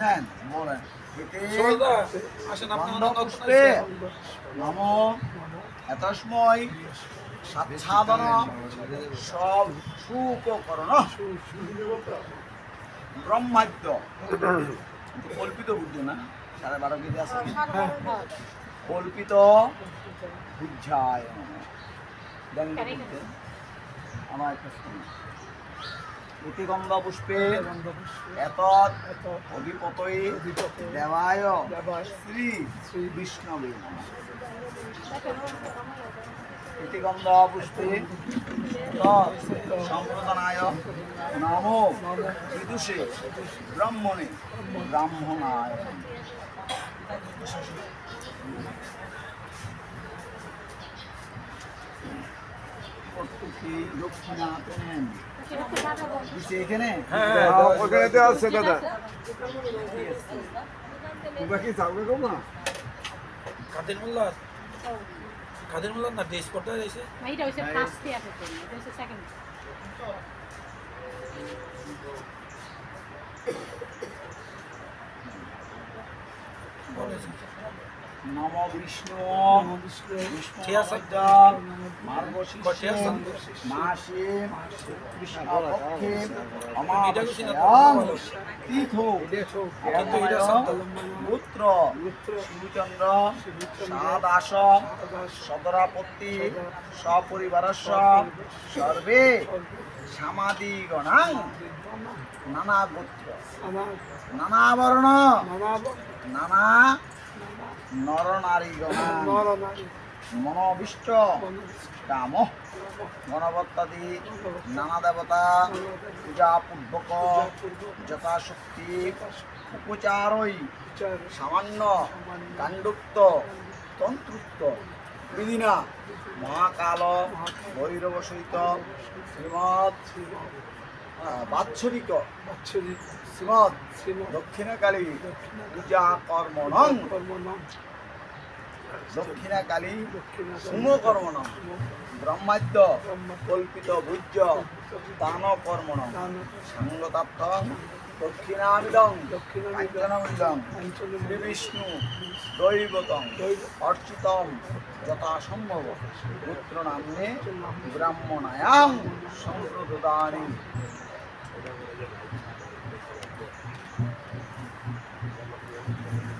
নেন বলেন। নম এতস্ময় সব সুপকরণ। ব্রহ্মাদ্য। কল্পিত বুদ্ধ না? সাড়ে বারো কেজি আছে কল্পিত বুঝায়। আমার একটা শুনুন পুষ্পে এত অধিপতয়ে দেবায় শ্রী শ্রী বিষ্ণবে নমঃ। ইতি গন্ধ পুষ্পে সম্প্রদানায় নম বিদুষে ব্রহ্মণে। ব্রাহ্মণায়। কর্তৃকে দক্ষিণাতে নেন দিছে এখানে হ্যাঁ, ওখানে নম বিষ্ণু। মাসে কৃষ্ণপক্ষে তীর্থ। পুত্র। শিবচন্দ্র। সাদাস। সদরাপত্তি। সপরিবারস্য। সর্বে সামাদিগণাং নানা গোত্র। নানা। বর্ণ নানা নর নারীগণাং মনোবিষ্ট। কাম গণবত্তাদি নানা দেবতা। পূজা পূর্বক যথাশক্তি। উপচারই। সামান্য। কাণ্ডুক্ত তন্ত্রুক্ত। বিধিনা। মহাকাল। ভৈরব সহিত শ্রীমৎ। বাৎসরিক শ্রীমৎ দক্ষিণকালী পূজা কর্মণং। দক্ষিণাকালী সুমকর্মণম ব্রহ্মাদ্য কল্পিত ভুজ্য দান কর্মণম সাঙ্গতার্থ দক্ষিণামিদং। কাঞ্চনমিদং। শ্রী বিষ্ণু দৈবতং অর্চিতম। যথাসম্ভব। পুত্র নামে ব্রাহ্মণায়াং সম্প্রদানি Thank you.